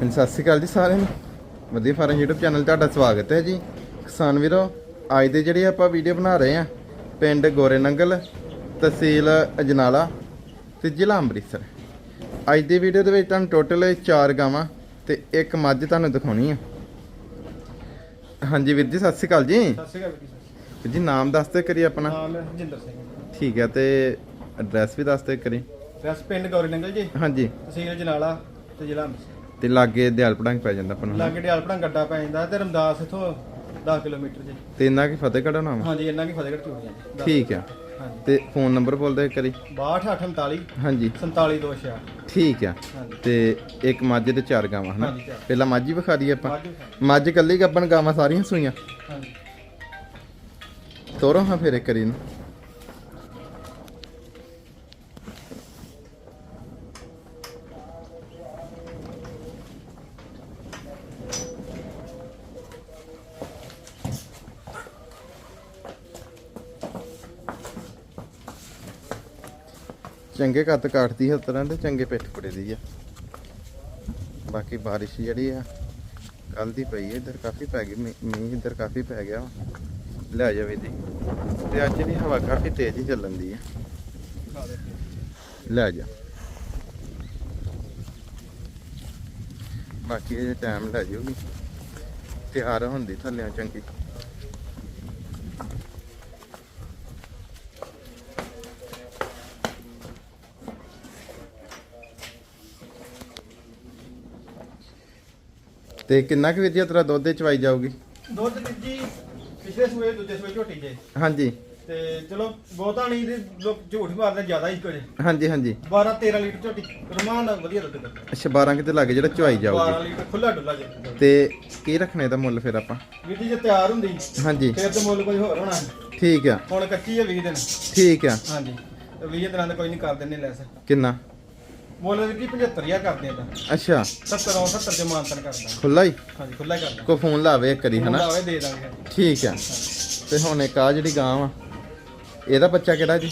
ਹਾਂਜੀ, ਸਤਿ ਸ਼੍ਰੀ ਅਕਾਲ ਜੀ ਸਾਰਿਆਂ ਨੂੰ। ਵਧੀਆ ਫਾਰਮ YouTube ਚੈਨਲ ਤੁਹਾਡਾ ਸਵਾਗਤ ਹੈ ਜੀ। ਕਿਸਾਨ ਵੀਰੋ ਅੱਜ ਦੇ ਜਿਹੜੇ ਆਪਾਂ ਵੀਡੀਓ ਬਣਾ ਰਹੇ ਆ ਪਿੰਡ ਗੋਰੇ ਨੰਗਲ ਤਹਿਸੀਲ ਅਜਨਾਲਾ ਤੇ ਜ਼ਿਲ੍ਹਾ ਅੰਮ੍ਰਿਤਸਰ। ਅੱਜ ਦੀ ਵੀਡੀਓ ਦੇ ਵਿੱਚ ਤੁਹਾਨੂੰ ਟੋਟਲ 4 ਗਾਵਾਂ ਤੇ ਇੱਕ ਮੱਝ ਤੁਹਾਨੂੰ ਦਿਖਾਉਣੀ ਆ। ਹਾਂਜੀ ਵੀਰ ਜੀ ਸਤਿ ਸ਼੍ਰੀ ਅਕਾਲ ਜੀ। ਸਤਿ ਸ਼੍ਰੀ ਅਕਾਲ ਜੀ। ਵੀਰ ਜੀ ਨਾਮ ਦੱਸ ਤੇ ਕਰੀ ਆਪਣਾ। ਨਾਮ ਹੈ ਹਰਜਿੰਦਰ ਸਿੰਘ। ਠੀਕ ਹੈ ਤੇ ਐਡਰੈਸ ਵੀ ਦੱਸ ਤੇ ਕਰੀ ਰਸ ਪਿੰਡ ਗੌਰੀ ਨੰਗਲ ਜੀ। ਹਾਂਜੀ। ਤਹਿਸੀਲ ਜਨਾਲਾ ਤੇ ਜ਼ਿਲ੍ਹਾ ਅੰਮ੍ਰਿਤਸਰ। ਤੇ ਲਾਗੇ ਦਿਆਲ ਪੜਾਂਗ ਪੈ ਜਾਂਦਾ ਆਪਾਂ ਨੂੰ। ਲਾਗੇ ਡਿਆਲਪੜਾ ਗੱਡਾ ਪੈ ਜਾਂਦਾ ਤੇ ਰਮਦਾਸ ਇਥੋਂ 10 ਕਿਲੋਮੀਟਰ ਜੀ। ਤੇ ਇੰਨਾ ਕੀ ਫਤਿਹ ਕਢਾਉਣਾ ਵਾ ਹਾਂਜੀ ਇੰਨਾ ਕੀ ਫਤਿਹਗੜ੍ਹ ਚੂੜੀਆਂ ਜੀ ਦਸ- ਠੀਕ ਆ। ਹਾਂਜੀ। ਤੇ ਫੋਨ ਨੰਬਰ ਬੋਲਦੇ ਕਰੀ 6248 ਹਾਂਜੀ। 47266 ਠੀਕ ਆ। ਹਾਂਜੀ। ਤੇ ਇੱਕ ਮੱਝ ਤੇ ਚਾਰ ਗਾਵਾਂ ਹਨਾ? ਹਾਂਜੀ ਚਾਰ। ਪਹਿਲਾਂ ਮੱਝ ਹੀ ਵਿਖਾ ਦਈਏ ਆਪਾਂ। ਹੈ। ਮੱਝ ਕੱਲੀ ਗੱਬਣ ਗਾਵਾਂ ਸਾਰੀਆਂ ਸੂਈਆਂ? ਹਾਂਜੀ। ਤੋਰੋ ਹਾਂ ਫਿਰ ਇੱਕ ਕਰੀ ਨੂੰ ਚੰਗੇ ਕੱਦ ਕਾਟਦੀ ਹੈ ਉਸ ਤਰ੍ਹਾਂ ਦੇ ਚੰਗੇ ਪਿੱਠ ਪੜੇ ਦੀ ਆ। ਬਾਕੀ ਬਾਰਿਸ਼ ਜਿਹੜੀ ਆ ਕੱਲ ਦੀ ਪਈ ਹੈ ਇੱਧਰ ਕਾਫੀ ਪੈ ਗਈ, ਮੀਂਹ ਮੀਂਹ ਇੱਧਰ ਕਾਫੀ ਪੈ ਗਿਆ ਲੈ ਜਾਵੇ ਦੀ ਤੇ ਅੱਜ ਦੀ ਹਵਾ ਕਾਫੀ ਤੇਜ਼ ਹੀ ਚੱਲਣ ਦੀ ਆ। ਲੈ ਜਾ। ਬਾਕੀ ਇਹ ਟਾਈਮ ਲੈ ਜਾਊਗੀ ਤਿਆਰ ਹੁੰਦੀ ਥੱਲਿਆਂ ਚੰਗੀ। ਤੇ ਕਿੰਨਾ ਕੁ ਵੀਰ ਤੇਰਾ ਦੁੱਧ ਦੇ ਚਵਾਈ ਜਾਊਗੀ? ਦੁੱਧ ਵੀਰ ਜੀ ਪਿਛਲੇ ਸੂਏ ਦੂਜੇ ਸੂਏ ਝੋਟੀ ਜੇ ਹਾਂਜੀ। ਤੇ ਚਲੋ ਬਹੁਤਾ ਨਹੀਂ ਤੇ ਲੋਕ ਝੂਠ ਮਾਰਦੇ ਜ਼ਿਆਦਾ ਹੀ ਕੁਝ ਹਾਂਜੀ ਹਾਂਜੀ। 12 13 ਲੀਟਰ ਝੋਟੀ ਰਮਾਨ ਨਾਲ ਵਧੀਆ ਦੁੱਧ ਦਿੰਦਾ ਅੱਛਾ 12 ਕਿਤੇ ਲੱਗੇ ਜਿਹੜਾ ਚਵਾਈ 12 ਜਾਊਗੀ ਲੀਟਰ ਖੁੱਲਾ ਡੁੱਲਾ ਜੇ। ਤੇ ਕੀ ਰੱਖਣੇ ਦਾ ਮੁੱਲ ਫਿਰ ਆਪਾਂ? ਵੀਰ ਜੀ ਜੇ ਤਿਆਰ ਹੁੰਦੀ ਹਾਂਜੀ। ਫੇਰ ਤੇ ਮੁੱਲ ਕੋਈ ਹੋਰ ਹੋਣਾ। ਠੀਕ ਆ। ਹੁਣ ਕੱਚੀ ਹੈ 20 ਦਿਨ। ਠੀਕ ਆ। ਹਾਂਜੀ। ਤੇ 20 ਦਿਨਾਂ ਦਾ ਕੋਈ ਨਹੀਂ ਕਰ ਦਿੰਨੇ ਲੈਸ। ਕਿੰਨਾ? ਮੁੱਲ ਜੀ 75000 ਕਰਦੇ ਆ ਤਾਂ। ਅੱਛਾ। 70 ਆਉਂ 70 ਦੇ ਮਾਨਤਨ ਕਰਦਾ। ਖੁੱਲਾ ਹੀ? ਹਾਂਜੀ ਖੁੱਲਾ ਹੀ ਕਰਦਾ। ਕੋ ਫੋਨ ਲਾਵੇ ਇੱਕ ਵਾਰੀ ਹਨਾ? ਲਾਵੇ ਦੇ ਦਾਂਗੇ। ਠੀਕ ਆ। ਤੇ ਹੁਣ ਇੱਕ ਆ ਜਿਹੜੀ ਗਾਂ ਵਾ ਇਹਦਾ ਬੱਚਾ ਕਿਹੜਾ ਜੀ?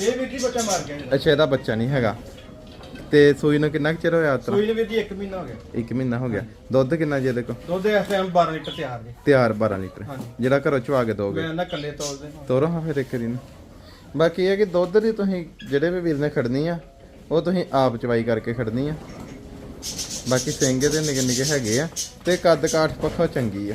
ਇਹ ਵੀਰ ਜੀ ਬੱਚਾ ਮਾਰ ਗਿਆ ਜੀ। ਅੱਛਾ ਇਹਦਾ ਬੱਚਾ ਨਹੀਂ ਹੈਗਾ। ਤੇ ਸੂਈ ਨੂੰ ਕਿੰਨਾ ਕੁ ਚਿਰ ਹੋਇਆ ਉਤਰਾ? ਸੂਈ ਨੇ ਵੀਰ ਜੀ 1 ਮਹੀਨਾ ਹੋ ਗਿਆ। ਇੱਕ ਮਹੀਨਾ ਹੋ ਗਿਆ। ਦੁੱਧ ਕਿੰਨਾ ਜੀ ਇਹਦੇ ਕੋ ਦੁੱਧ ਇਸ ਟਾਈਮ 12 ਲੀਟਰ ਤਿਆਰ ਜੀ। ਤਿਆਰ 12 ਲੀਟਰ। ਹਾਂਜੀ। ਜਿਹੜਾ ਘਰੋਂ ਚਵਾ ਕੇ ਦੋਗੇ? ਮੈਂ ਨਾ ਕੱਲੇ ਤੋਲਦੇ। ਤੋਰੋ ਹਾਂ ਫਿਰ ਇੱਕ ਵਾਰੀ ਨੂੰ। ਬਾਕੀ ਇਹ ਹੈ ਕਿ ਦੁੱਧ ਦੀ ਤੁਸੀਂ ਜਿਹੜੇ ਵੀ ਵੀਰ ਨੇ ਖੜਨੀ ਆ ਉਹ ਤੁਸੀਂ ਆਪ ਚਵਾਈ ਕਰਕੇ ਖੜਨੀ ਆ। ਬਾਕੀ ਸਿੰਗੇ ਤੇ ਨਿੱਕੇ ਨਿੱਕੇ ਹੈਗੇ ਆ ਤੇ ਕੱਦ ਕਾਠ ਪੱਖੋਂ ਚੰਗੀ ਆ।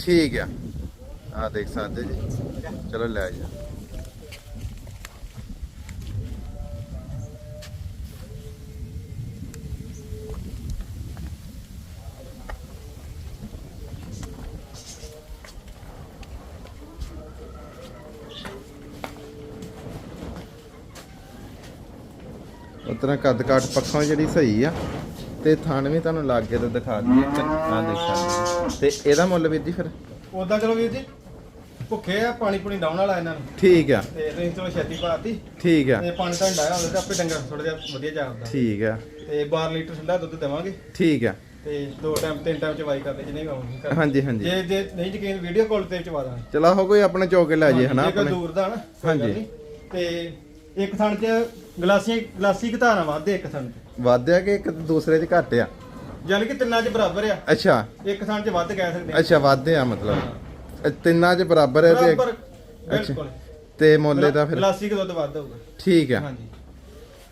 ਠੀਕ ਆ। ਆ ਦੇਖ ਸਕਦੇ ਜੀ। ਚਲੋ ਲੈ ਜਾ। ਉਤਨਾ ਕੱਦ ਕਾਠ ਪੱਖੋਂ ਜਿਹੜੀ ਸਹੀ ਆ ਤੇ ਥਣ ਵੀ ਤੁਹਾਨੂੰ ਲਾਗੇ ਤੋਂ ਦਿਖਾ ਦਈਏ ਆ ਦੇਖ ਸਕਦੇ ਜੀ। ਤੇ ਇਹਦਾ ਮੁੱਲ ਵੀਰ ਜੀ ਫਿਰ? ਉਦਾਂ ਚਲੋ ਵੀਰ ਜੀ ਭੁੱਖੇ ਆ ਪਾਣੀ ਪੂਣੀ ਡਾਉਣ ਵਾਲਾ ਇਹਨਾਂ ਨੂੰ। ਠੀਕ ਆ। ਤੇ ਤੁਸੀਂ ਚਲੋ ਛੇਤੀ ਪਾਤੀ। ਠੀਕ ਆ। ਤੇ ਪਾਣੀ ਤਾਂ ਡਾਇਆ ਤਾਂ ਆਪੇ ਡੰਗਰ ਥੋੜਾ ਜਿਹਾ ਵਧੀਆ ਜਾਪਦਾ ਠੀਕ ਆ। ਤੇ 12 ਲੀਟਰ ਠੰਡਾ ਦੁੱਧ ਦੇਵਾਂਗੇ। ਠੀਕ ਆ। ਤੇ ਦੋ ਟਾਈਮ ਤਿੰਨ ਟਾਈਮ ਚਵਾਈ ਕਰਦੇ ਜਿੰਨੇ ਕਹਾਂਗੇ ਕਰ- ਹਾਂਜੀ ਹਾਂਜੀ। ਜੇ ਜੇ ਨਹੀਂ ਯਕੀਨ ਵੀਡੀਓ ਕਾਲ ਤੇ ਚਵਾ ਦਾਂਗੇ। ਚਲਾ ਹੋ ਕੋਈ ਆਪਣੇ ਚੌਕੇ ਲੈ ਜੇ ਹਨਾ ਆਪਣੇ। ਦੂਰ ਦਾ ਨਾ ਹਾਂਜੀ। ਤੇ ਇੱਕ ਥਣ ਚ ਗਲਾਸੀਆਂ ਗਲਾਸੀ ਘਟਾਣਾ ਵਾਧੇ ਇੱਕ ਥਣ ਚ ਵਾਧਿਆ ਕਿ ਇੱਕ ਦੂਸਰੇ 'ਚ ਘੱਟ ਆ? ਯਾਨੀ ਕਿ ਤਿੰਨਾਂ ਚ ਬਰਾਬਰ ਆ। ਅੱਛਾ। ਇੱਕ ਥਣ ਚ ਵੱਧ ਕਹਿ ਸਕਦੇ ਆ। ਅੱਛਾ ਵਾਧਿਆ ਮਤਲਬ। ਤਿੰਨਾਂ 'ਚ ਬਰਾਬਰ ਹੈ ਤੇ ਬਰਾਬਰ ਬਿਲਕੁਲ। ਤੇ ਮੁੱਲ ਦਾ ਫਿਰ? ਗਲਾਸੀ ਕੁ ਦੁੱਧ ਵੱਧ ਹੋਊਗਾ? ਠੀਕ ਆ। ਹਾਂਜੀ।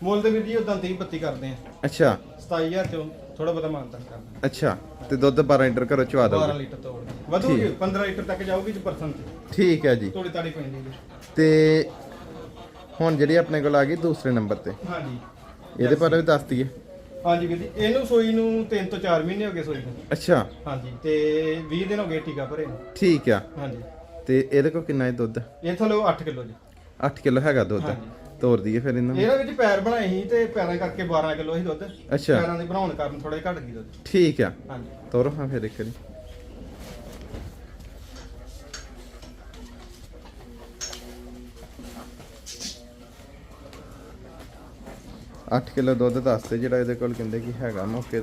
ਮੁੱਲ ਤੇ ਵੀਰ ਜੀ ਉਦਾਂ 30 32 ਕਰਦੇ ਆ। ਅੱਛਾ। 27000 ਚੋਂ ਥੋੜਾ ਬਹੁਤਾ ਮਾਨਤਾਨ ਕਰਦੇ ਅੱਛਾ। ਤੇ ਦੁੱਧ 12 ਲੀਟਰ ਘਰੋਂ ਚਵਾ 12 ਦੋ ਲੀਟਰ ਤੋੜ ਵਧੂਗੀ ਠੀਕ। 15 ਲੀਟਰ ਤੱਕ ਜਾਊਗੀ ਚ ਪਰਸਨ ਤੇ। ਠੀਕ ਹੈ ਜੀ। ਥੋੜੀ ਤਾੜੀ ਪੈਂਦੀ ਜੀ। ਤੇ ਹੁਣ ਜਿਹੜੀ ਆਪਣੇ ਕੋਲ ਆ ਗਈ ਦੂਸਰੇ ਨੰਬਰ ਤੇ। ਹਾਂਜੀ। ਇਹਦੇ ਬਾਰੇ ਵੀ ਦੱਸ ਦਈਏ। ਹਾਂਜੀ ਵੀਰ ਜੀ ਇਹਨੂੰ ਸੋਈ ਨੂੰ 3 ਤੋਂ 4 ਮਹੀਨੇ ਹੋ ਗਏ ਸੋਈ ਨੂੰ। ਅੱਛਾ। ਹਾਂਜੀ ਤੇ 20 ਦਿਨ ਹੋ ਗਏ ਟੀਕਾ ਭਰੇ ਨੂੰ। ਠੀਕ ਆ। ਹਾਂਜੀ। ਤੇ ਇਹਦੇ ਕੋਲ ਕਿੰਨਾ ਹੈ ਦੁੱਧ? ਇਹ ਥੱਲੇ 8 ਕਿਲੋ ਜੀ। 8 ਕਿਲੋ ਹੈਗਾ ਦੁੱਧ। ਹਾਂਜੀ। ਤੋਰ ਦਈਏ ਫਿਰ ਇਹਨਾਂ ਨੂੰ। ਇਹਦੇ ਵਿੱਚ ਪੈਰ ਬਣਾਏ ਸੀ ਤੇ ਪੈਰਾਂ ਕਰਕੇ 12 ਕਿਲੋ ਸੀ ਦੁੱਧ। ਅੱਛਾ। ਪੈਰਾਂ ਦੇ ਬਣਾਉਣ ਕਾਰਨ ਥੋੜਾ ਘਟ ਗਈ ਦੁੱਧ। ਠੀਕ ਆ। ਹਾਂਜੀ। ਤੋਰੋ ਹਾਂ ਫਿਰ ਇੱਕ ਵਾਰੀ। 8 ਕਿਲੋ ਦੁੱਧ ਦੱਸਦੇ ਜਿਹੜਾ ਇਹਦੇ ਕੋਲ ਕਹਿੰਦੇ ਕਿ ਹੈਗਾ ਮੌਕੇ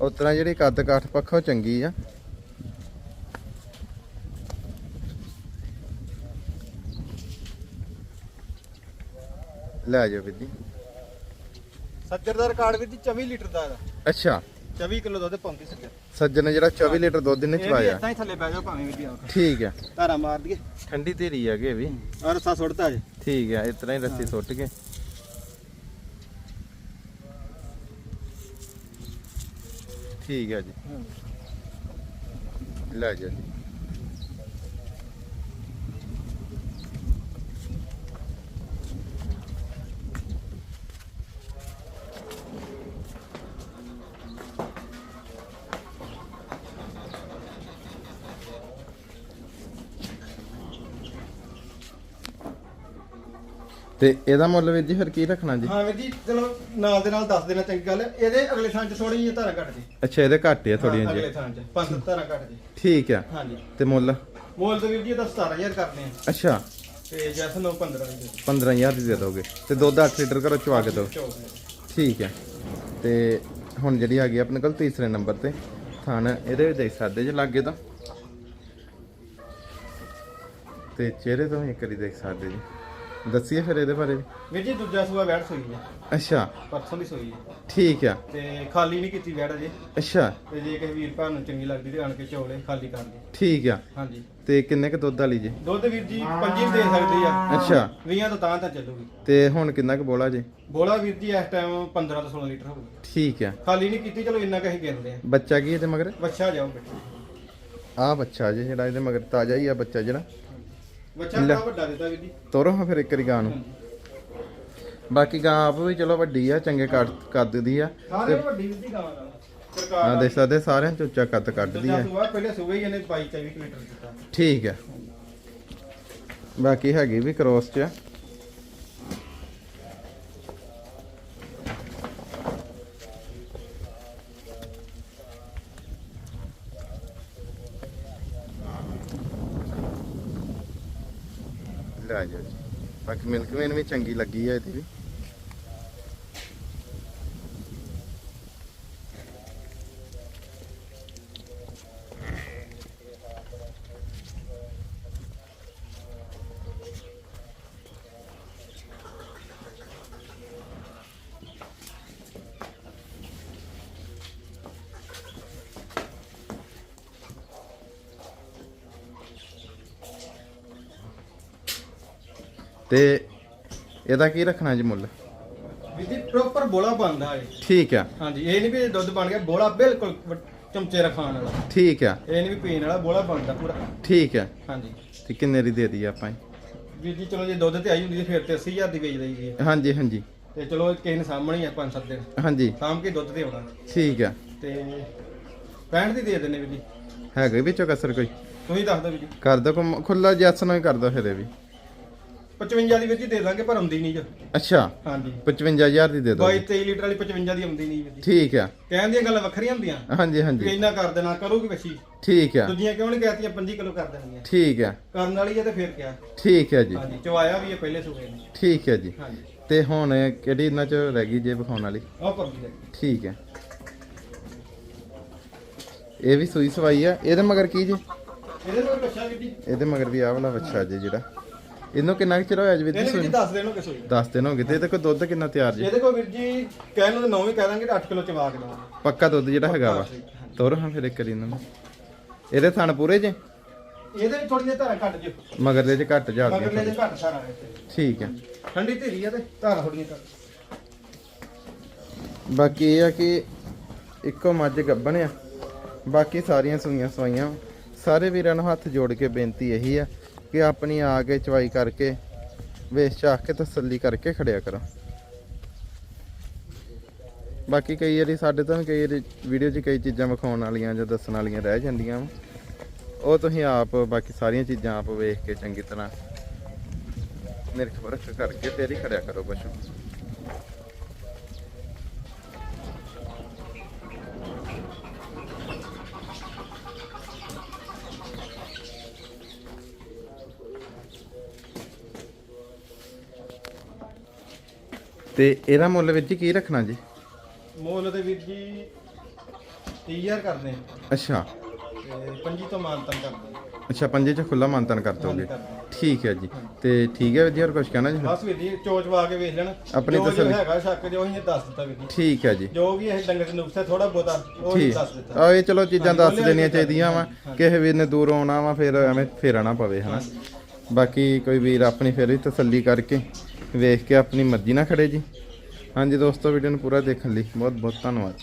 ਉਸ ਤਰ੍ਹਾਂ ਜਿਹੜੀ ਕੱਦ ਕਾਠ ਪੱਖੋਂ ਚੰਗੀ ਆ। ਲੈ ਜਾਓ ਵੀਰ ਜੀ ਸੱਜਰ ਦਾ ਰਿਕਾਰਡ ਵੀਰ ਜੀ 24 ਲੀਟਰ ਦਾ ਇਹਦਾ ਅੱਛਾ। 24 ਕਿਲੋ ਦੁੱਧ ਪਾਉਂਦੀ ਸੱਜਰ ਸੱਜਣ। ਜਿਹੜਾ 24 ਲੀਟਰ ਦੁੱਧ ਇਹਨੇ ਇਹ ਵੀ ਚਵਾਇਆ ਇਦਾਂ ਹੀ ਥੱਲੇ ਬਹਿ ਜਾਓ ਭਾਵੇਂ ਵੀਰ ਜੀ ਆਓ ਠੀਕ ਆ ਧਾਰਾ ਮਾਰ ਦਈਏ। ਠੰਡੀ ਧੀਰੀ ਹੈਗੇ ਵੀ। ਔਰ ਰਸਾ ਸੁੱਟਦਾ ਜੇ। ਠੀਕ ਆ ਇਸ ਤਰ੍ਹਾਂ ਹੀ ਰੱਸੀ ਸੁੱਟ ਕੇ। ਠੀਕ ਆ ਜੀ। ਲੈ ਜਾ ਜੀ। ਤੇ ਇਹਦਾ ਮੁੱਲ ਵੀਰ ਜੀ ਫਿਰ ਕੀ ਰੱਖਣਾ ਜੀ? ਹਾਂ ਵੀਰ ਜੀ ਚਲੋ ਨਾਲ ਦੇ ਨਾਲ ਦੱਸ ਦੇਣਾ ਚੰਗੀ ਗੱਲ। ਹੈ। ਇਹਦੇ ਅਗਲੇ ਥਾਂ 'ਚ ਥੋੜੀ ਜਿਹੀ ਧਾਰਾ ਘੱਟ ਜੇ। ਅੱਛਾ ਇਹਦੇ ਘੱਟ ਆ ਥੋੜੀਆਂ ਅਗਲੇ ਜੀ ਥਾਂ 'ਚ। ਪੰਜ ਸੱਤ ਧਾਰਾ ਘੱਟ ਜੇ। ਠੀਕ ਆ। ਹਾਂਜੀ ਤੇ ਮੁੱਲ? ਮੋਲ ਤੇ ਵੀਰ ਜੀ ਇਹਦਾ 17000 ਕਰਦੇ ਆ। ਅੱਛਾ। ਤੇ ਜੈਸ ਨੂੰ 15 ਦੇ 15000 ਦੀ ਦੇ ਦੋਗੇ। ਤੇ ਦੁੱਧ 8 ਲੀਟਰ ਕਰੋ ਚਵਾ ਕੇ ਦਿਓ। ਚੌਕ। ਠੀਕ ਹੈ ਤੇ ਹੁਣ ਜਿਹੜੀ ਆ ਗਈ ਆਪਣੇ ਕੋਲ ਤੀਸਰੇ ਨੰਬਰ ਤੇ। ਥਣ ਇਹਦੇ ਵਿੱਚ ਦੇਖ ਸਕਦੇ ਜੇ ਲੱਗੇ ਤਾਂ। ਤੇ ਚਿਹਰੇ ਤੋਂ ਵੀ ਇੱਕ ਵਾਰੀ ਦੇਖ ਸਕਦੇ ਜੀ। ਦੱਸੀਏ ਫਿਰ ਇਹਦੇ ਬਾਰੇ ਵੀ। ਵੀਰ ਜੀ ਦੂਜਾ ਸੂਆ ਵੈੜ ਸੋਈ ਹੈ ਅੱਛਾ। ਪਰਸੋਂ ਦੀ ਸੋਈ ਹੈ ਠੀਕ ਆ। ਤੇ ਖਾਲੀ ਨਹੀਂ ਕੀਤੀ ਵੈੜ ਅਜੇ। ਅੱਛਾ। ਤੇ ਜੇ ਕਿਸੇ ਵੀਰ ਭਰਾ ਨੂੰ ਚੰਗੀ ਲੱਗਦੀ ਤੇ ਆਣ ਕੇ ਚੋਲੇ ਖਾਲੀ ਕਰ ਦੇ। ਠੀਕ ਆ। ਹਾਂਜੀ। ਤੇ ਕਿੰਨੇ ਕ ਦੁੱਧ ਵਾਲੀ ਜੀ? ਦੁੱਧ ਵੀਰ ਜੀ ਪੰਜੀ ਵੀ ਦੇ ਸਕਦੀ ਆ। ਅੱਛਾ। 20 ਤੋਂ ਤਾਂ ਤਾਂ ਚੱਲੂਗੀ। ਤੇ ਹੁਣ ਕਿੰਨਾ ਕ ਬੋਲਾ ਜੀ? ਬੋਲਾ ਵੀਰ ਜੀ ਇਸ ਟਾਈਮ 15 ਤੋਂ 16 ਲੀਟਰ ਹੋਊਗਾ। ਠੀਕ ਆ। ਖਾਲੀ ਨਹੀਂ ਕੀਤੀ ਚਲੋ ਇੰਨਾ ਕਹੀ ਗਿਣਦੇ ਆ। ਬੱਚਾ ਕੀ ਇਹਦੇ ਮਗਰ? ਬੱਚਾ ਜਾਓ ਬੇਟਾ ਆ ਬੱਚਾ ਜੀ ਜਿਹੜਾ ਇਹਦੇ ਮਗਰ ਤਾਜ਼ਾ ਹੀ ਆ ਬੱਚਾ ਜਿਹੜਾ। ਬੱਚਾ ਲੈ। ਬੜਾ ਵੱਡਾ ਦਿੱਤਾ ਵੀਰ ਜੀ। ਤੋਰੋ ਹਾਂ ਫਿਰ ਇੱਕ ਵਾਰੀ ਗਾਂ ਨੂੰ। ਬਾਕੀ ਗਾਂ ਆਪ ਵੀ ਚਲੋ ਵੱਡੀ ਆ ਚੰਗੇ ਕੱਦ ਕੱਦ ਦੀ ਆ। ਸਾਰੇ ਵੱਡੀ ਵੀਰ ਜੀ ਗਾਵਾਂ ਨਾਲ। ਸਰਕਾਰ ਆ ਦੇਖ ਸਕਦੇ ਸਾਰਿਆਂ ਚ ਉੱਚਾ ਕੱਦ ਕੱਢਦੀ ਆ। ਸੂਆ ਪਹਿਲੇ ਸੂਏ ਹੀ ਇਹਨੇ 22 24 ਲੀਟਰ ਦਿੱਤਾ। ਠੀਕ ਹੈ ਬਾਕੀ ਹੈਗੀ ਵੀ ਕ੍ਰੋਸ ਚ। ਆ। ਲੈ ਜਾ ਜੀ। ਬਾਕੀ ਮਿਲਕ ਵੇਨ ਵੀ ਚੰਗੀ ਲੱਗੀ ਆ ਇਹਦੀ ਵੀ। ਤੇ ਇਹਦਾ ਕੀ ਰੱਖਣਾ ਜੀ ਮੁੱਲ? ਜੀ ਪ੍ਰੋਪਰ ਬੋਲਾ ਬਣਦਾ ਏ ਠੀਕ ਆ। ਹਾਂਜੀ ਇਹ ਨਹੀਂ ਵੀ ਦੁੱਧ ਬਣ ਗਿਆ ਬੋਲਾ ਬਿਲਕੁਲ ਚਮਚੇ ਰਖਾਣ ਵਾਲਾ। ਠੀਕ ਆ। ਇਹ ਨਹੀਂ ਵੀ ਪੀਣ ਵਾਲਾ ਬੋਲਾ ਬਣਦਾ ਪੂਰਾ। ਠੀਕ ਆ। ਹਾਂਜੀ। ਤੇ ਕਿੰਨੇ ਦੀ ਦੇ ਦਈਏ ਆਪਾਂ? ਵੀਰ ਜੀ ਚਲੋ ਜੇ ਦੁੱਧ ਤੇ ਆਈ ਹੁੰਦੀ ਤੇ ਫਿਰ ਤੇ 80000 ਦੀ ਵੇਚ ਦਈਦੀ ਹੈ ਹਾਂਜੀ ਹਾਂਜੀ। ਤੇ ਚਲੋ ਕਿਸੇ ਨੇ ਸਾਹਮਣੇ ਹੀ ਆ ਪੰਜ ਸੱਤ ਦਿਨ। ਹਾਂਜੀ। ਸਾਂਭ ਕੇ ਦੁੱਧ ਤੇ ਆਉਣਾ। ਠੀਕ ਆ। ਤੇ 65 ਦੀ ਦੇ ਦਿੰਨੇ ਵੀਰ ਜੀ। ਹੈਗਾ ਵਿੱਚੋਂ ਕਸਰ ਕੋਈ? ਤੁਸੀਂ ਦੱਸ ਦਿਓ ਵੀਰ ਜੀ। ਕਰ ਦੋ ਖੁੱਲਾ ਜੈਸ ਨਾਲ ਕਰ ਦੋ ਫਿਰ ਇਹ ਵੀ। 55 ਦੀ ਵੀਰ ਜੀ ਦੇ ਦਾਂਗੇ ਪਰ ਆਉਂਦੀ ਨਹੀਂ ਜੋ ਅੱਛਾ। ਹਾਂਜੀ। 55000 ਦੀ ਦੇ ਦੋ 22 23 ਲੀਟਰ ਵਾਲੀ 55 ਦੀ ਆਉਂਦੀ ਨਹੀਂ ਵੀਰ ਜੀ। ਠੀਕ ਆ। ਕਹਿਣ ਦੀਆਂ ਗੱਲਾਂ ਵੱਖਰੀਆਂ ਹੁੰਦੀਆਂ। ਹਾਂਜੀ ਹਾਂਜੀ। ਇੰਨਾ ਕਰ ਦੇਣਾ ਕਰੂਗੀ ਵਸ਼ੀ ਠੀਕ ਆ। ਦੂਜੀਆਂ ਕਿਉਂ ਨਹੀਂ ਕਹਤੀਆਂ 25 ਕਿਲੋ ਕਰ ਦੇਣੀਆਂ ਠੀਕ ਆ। ਕਰਨ ਵਾਲੀ ਹੈ ਤੇ ਫਿਰ ਕਿਆ। ਠੀਕ ਹੈ ਜੀ। ਹਾਂਜੀ ਚਵਾਇਆ ਵੀ ਹੈ ਪਹਿਲੇ ਸੂਏ ਨੇ। ਠੀਕ ਹੈ ਜੀ। ਹਾਂਜੀ। ਤੇ ਹੁਣ ਕਿਹੜੀ ਇਹਨਾਂ ਚ ਰਹਿ ਗਈ ਜੇ ਵਿਖਾਉਣ ਵਾਲੀ? ਆਹ ਪਰ ਵੀ ਠੀਕ ਹੈ ਇਹ ਵੀ ਸੂਈ ਸਵਾਈ ਆ। ਇਹਦੇ ਮਗਰ ਕੀ ਜੀ? ਇਹਦੇ ਨਾਲ ਬੱਚਾ ਵੀਰ ਜੀ। ਇਹਦੇ ਮਗਰ ਵੀ ਆਹ ਵਾਲਾ ਬੱਚਾ ਜੀ ਜਿਹੜਾ। ਇਹਨੂੰ ਕਿੰਨਾ ਕੁ ਚਿਰ ਹੋਇਆ ਜੀ ਵੀਰ ਜੀ ਇਹਨੇ ਵੀਰ ਜੀ ਸੂਈ ਦੱਸ ਦੇਣੋ ਕਿਸੋ 10 ਦਿਨ ਹੋ ਗਏ ਤੇ ਇਹਦੇ ਕੋਲ ਦੁੱਧ ਕਿੰਨਾ ਤਿਆਰ ਜੀ? ਇਹਦੇ ਕੋਲ ਵੀਰ ਜੀ ਕਹਿਣ ਨੂੰ ਤਾਂ ਨੌਵੇਂ ਕਹਿ ਦਾਂਗੇ 8 ਕਿਲੋ ਚਵਾ ਕੇ ਦਵਾਂਗੇ। ਪੱਕਾ ਦੁੱਧ ਜਿਹੜਾ ਹੈਗਾ ਵਾ? ਤੋਰ ਹਾਂ ਫਿਰ ਇੱਕ ਵਾਰੀ ਇਹਨਾਂ। ਨੂੰ ਇਹਦੇ ਥਣ ਪੂਰੇ ਜੇ? ਇਹਦੇ ਵੀ ਥੋੜੀਆਂ ਧਾਰਾਂ ਘੱਟ ਜਿਓ ਮਗਰ ਦੇ ਚ ਘੱਟ ਜਾ ਮਗਰਲੇ ਦੇ ਘੱਟ ਸਾਰਾ ਇੱਥੇ। ਠੀਕ ਹੈ ਠੰਡੀ ਧੀਰੀ ਆ ਤੇ ਧਾਰਾਂ ਥੋੜੀਆਂ ਘੱਟ। ਬਾਕੀ ਇਹ ਆ ਕਿ ਇੱਕੋ ਮੱਝ ਗੱਭਣ ਆ। ਬਾਕੀ ਸਾਰੀਆਂ ਸੂਈਆਂ ਸਵਾਈਆਂ ਸਾਰੇ ਵੀਰਾਂ ਨੂੰ ਹੱਥ ਜੋੜ ਕੇ ਬੇਨਤੀ ਇਹੀ ਆ ਕਿ ਆਪਣੀ ਆ ਕੇ ਚਵਾਈ ਕਰਕੇ, ਵੇਚ ਚਾਖ ਕੇ ਤਸੱਲੀ ਕਰਕੇ ਖੜਿਆ ਕਰੋ। ਬਾਕੀ ਕਈ ਵਾਰੀ ਸਾਡੇ ਤੋਂ ਵੀ ਕਈ ਵਾਰੀ ਵੀਡੀਓ 'ਚ ਕਈ ਚੀਜ਼ਾਂ ਵਿਖਾਉਣ ਵਾਲੀਆਂ ਜਾਂ ਦੱਸਣ ਵਾਲੀਆਂ ਰਹਿ ਜਾਂਦੀਆਂ ਵਾ। ਉਹ ਤੁਸੀਂ ਆਪ, ਬਾਕੀ ਸਾਰੀਆਂ ਚੀਜ਼ਾਂ ਆਪ ਵੇਖ ਕੇ ਚੰਗੀ ਤਰ੍ਹਾਂ ਨਿਰਖ ਪਰਖ ਕਰਕੇ ਫੇਰ ਹੀ ਖੜਿਆ ਕਰੋ ਪਸ਼ੂ ਤੇ ਇਹਦਾ ਮੁੱਲ ਵਿੱਚ ਕੀ ਰੱਖਣਾ ਜੀ? ਮੁੱਲ ਦੇ ਵੀਰ ਜੀ 30000 ਕਰਦੇ ਅੱਛਾ। ਤੇ 25 ਤੋਂ ਮਾਨਤਨ ਕਰਦੇ ਅੱਛਾ ਪੰਜੇ ਚ ਖੁੱਲਾ ਮੰਤਨ ਕਰ ਦੋਗੇ ਕਰਦੇ। ਠੀਕ ਹੈ ਜੀ। ਤੇ ਠੀਕ ਹੈ ਵੀਰ ਜੀ ਹੋਰ ਕੁਝ ਕਹਿਣਾ ਜੀ? ਬਸ ਵੀਰ ਜੀ ਚੋਚ ਵਾ ਕੇ ਵੇਖ ਲੈਣ। ਆਪਣੀ ਜੋ ਜੋ ਤਸੱਲੀ। ਹੈਗਾ ਸ਼ੱਕ ਜੋ ਅਸੀਂ ਦੱਸ ਦਿੱਤਾ ਵੀਰ ਜੀ। ਠੀਕ ਹੈ ਜੀ। ਜੋ ਵੀ ਇਹ ਡੰਗਰ ਨੁਕਸੇ ਥੋੜਾ ਬਹੁਤਾ ਉਹ ਹੀ ਠੀਕ। ਦੱਸ ਦਿੱਤਾ। ਆ ਇਹ ਚਲੋ ਚੀਜ਼ਾਂ ਹਾਂਜੀ, ਦੱਸ ਬੋਲਿਆ ਦੇਣੀਆਂ ਚਾਹੀਦੀਆਂ ਵਾ। ਹਾਂਜੀ। ਕਿਸੇ ਵੀਰ ਨੇ ਦੂਰ ਆਉਣਾ ਵਾ ਫਿਰ ਐਵੇਂ ਫੇਰਾ ਨਾ ਪਵੇ ਹਨਾ। ਬਾਕੀ ਕੋਈ ਵੀਰ ਆਪਣੀ ਫਿਰ ਵੀ ਤਸੱਲੀ ਕਰਕੇ ਵੇਖ ਕੇ ਆਪਣੀ ਮਰਜ਼ੀ ਨਾਲ ਖੜੇ ਜੀ। ਹਾਂਜੀ ਦੋਸਤੋ ਵੀਡੀਓ ਨੂੰ ਪੂਰਾ ਦੇਖਣ ਲਈ ਬਹੁਤ ਬਹੁਤ ਧੰਨਵਾਦ।